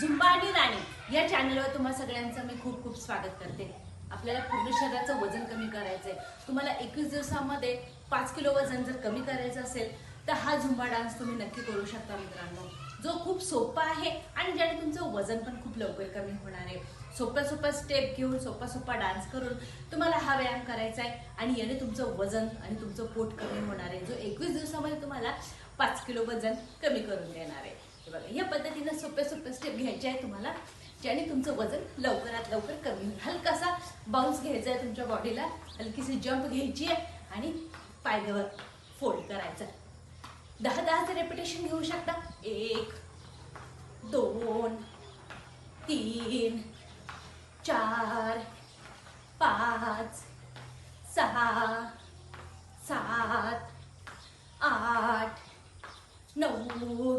Zumba आणि राणी. या चॅनलवर तुम्हा सगळ्यांचं मी खूप खूप स्वागत करते. आपल्याला पूर्ण शरीराचं वजन कमी करायचं आहे तुम्हाला एकवीस दिवसामध्ये पाच किलो वजन जर कमी करायचं असेल तर हा झुंबा डान्स तुम्ही नक्की करू शकता मित्रांनो. जो खूप सोपा आहे आणि ज्याने तुमचं वजन पण खूप लवकर कमी होणार आहे. सोप्या सोप्या स्टेप घेऊन सोपा सोपा डान्स करून तुम्हाला हा व्यायाम करायचा आहे आणि याने तुमचं वजन आणि तुमचं पोट कमी होणार आहे. जो एकवीस दिवसामध्ये तुम्हाला पाच किलो वजन कमी करून देणार आहे. बघा या पद्धतीनं सोप्या सोप्या स्टेप घ्यायच्या आहे तुम्हाला ज्याने तुमचं वजन लवकरात लवकर कमी होईल. हलकासा बाउन्स घ्यायचा आहे तुमच्या बॉडीला हलकीशी जंप घ्यायची आहे आणि पायद्यावर फोल्ड करायचा दहा दहाचं रेपिटेशन घेऊ शकता. एक दोन तीन चार पाच सहा सात आठ नऊ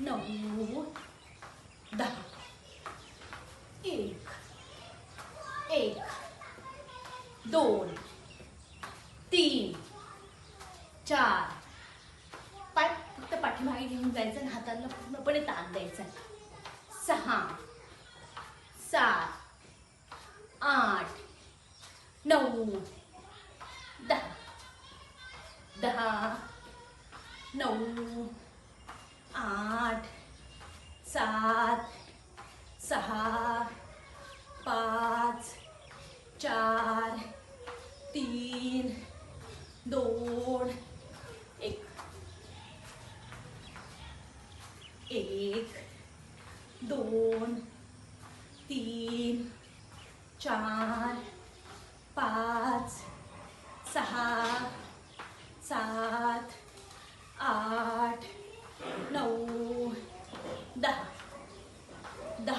नऊ दहा एक एक दोन तीन चार. पाय फक्त पाठीमागे घेऊन जायचं आणि हाताला पूर्णपणे ताण द्यायचा सहा सात आठ नऊ दहा. दहा नऊ आठ सात सहा पाच चार तीन दोन एक. एक दोन तीन चार पाच सहा सात आठ नऊ दहा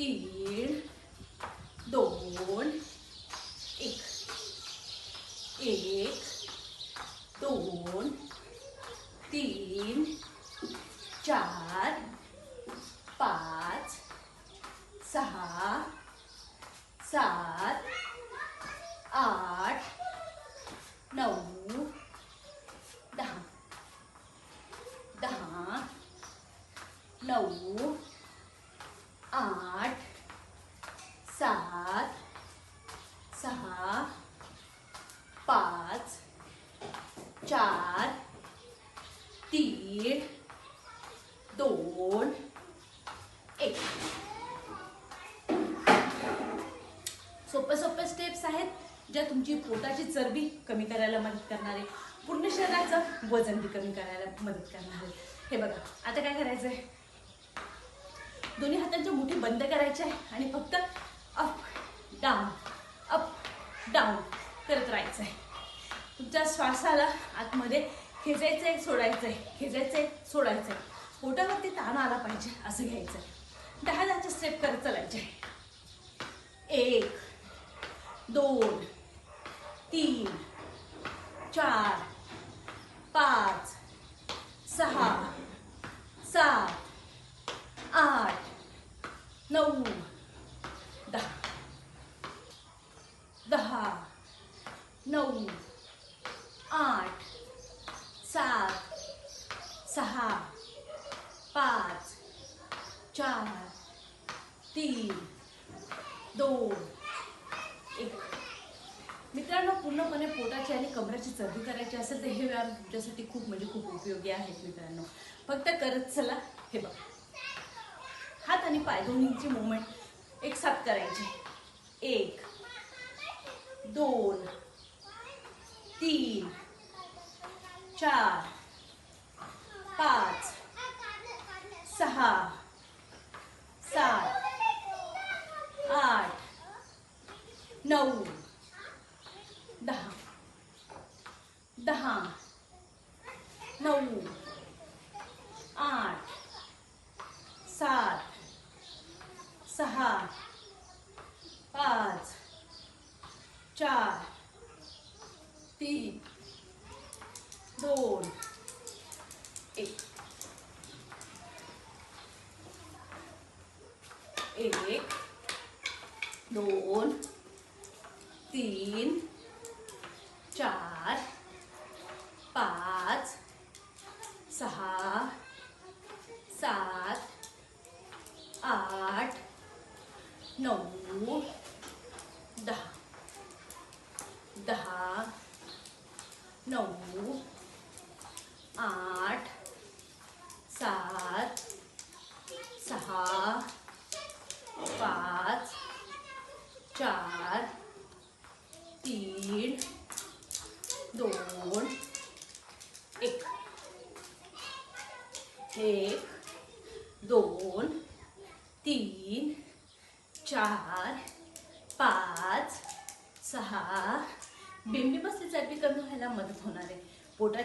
तीन दोन एक. एक दोन तीन चार पाच सहा सात आठ नऊ दहा. दहा नऊ आठ सात सहा पाच चार तीन दोन एक. सोपे सोपे स्टेप्स आहेत ज्या तुमची पोटाची चरबी कमी करायला मदत करणार. आहे पूर्ण शरीराचं वजन बी कमी करायला मदत करणार. आहे हे बघा आता काय करायचंय? दोन्ही हातांच्या मुठी बंद करायचे आहे आणि फक्त अप डाऊन अप डाऊन करत राहायचं आहे तुमच्या श्वासाला आतमध्ये खेचायचं आहे सोडायचं आहे खेचायचं आहे सोडायचं आहे. पोटावरती ताण आला पाहिजे असं घ्यायचं आहे. दहा दहाचे स्टेप करत चालायचे एक दोन तीन चार पाच सहा सात आठ नऊ दहा दहा नऊ आठ सात सहा पाच चार तीन दोन एक मित्रांनो पूर्णपणे आणि कमराची चरबी करायची असेल तर हे व्यायाम तुमच्यासाठी खूप म्हणजे खूप उपयोगी आहेत मित्रांनो. फक्त करत चला हे बघ. हात आणि पाय दोन्हीची मुवमेंट एक साथ करायचे. एक दोन तीन चार पाच सहा सात आठ नऊ दहा दहा नऊ आठ सात सहा पाच चार तीन दोन एक. एक दोन तीन चार दहा. आठ. सात. सहा. पाच. चार. तीन.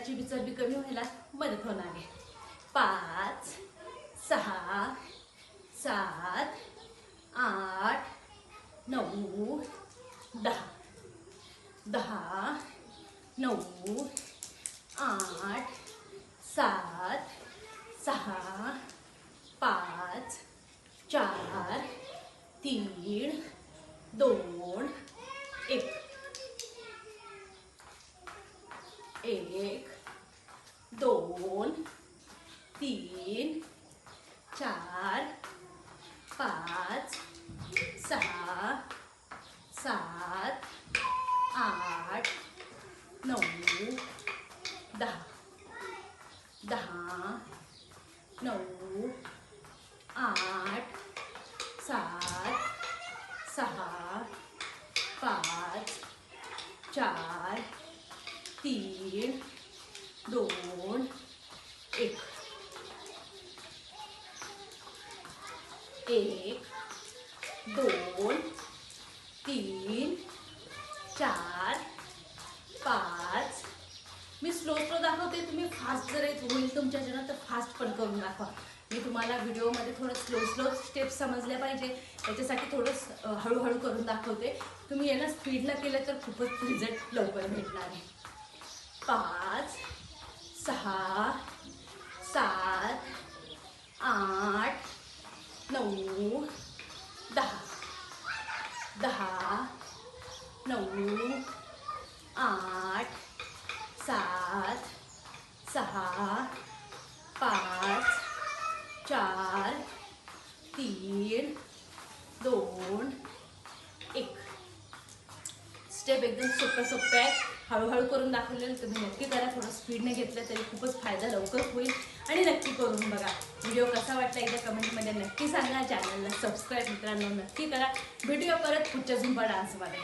पोटाची बी चरबी कमी व्हायला मदत होणार आहे. पाच सहा सात आठ नऊ दहा. दहा नऊ आठ सात सहा पाच चार तीन दोन एक एक दोन तीन चार पाच सहा सात आठ नऊ दहा दहा नऊ आठ सात सहा पाच चार तीन दोन एक. एक दोन तीन चार पाच मी स्लो स्लो दाखवते. तुम्ही फास्ट जर येत होईल तुमच्या जीवनात तर फास्ट पण करून दाखवा. मी तुम्हाला व्हिडिओमध्ये थोडं स्लो स्लो स्टेप्स समजल्या पाहिजे. याच्यासाठी थोडं हळूहळू करून दाखवते. तुम्ही याला स्पीडला केलं तर खूपच रिझल्ट लवकर भेटणार आहे. पाच सहा सात आठ नऊ दहा दहा नऊ आठ सात सहा पाच चार तीन दोन एक. स्टेप एकदम सोप्या सोप्या आहेत. हळूहळू करून दाखवलेलं तुम्ही नक्की करा. थोडं स्पीडने घेतलं तरी खूपच फायदा लवकर होईल. आणि नक्की करून बघा. व्हिडिओ कसा वाटला एकदा कमेंटमध्ये नक्की सांगा. चॅनलला सबस्क्राईब मित्रांनो नक्की करा. व्हिडिओ परत पुढच्या झुंबा डान्समध्ये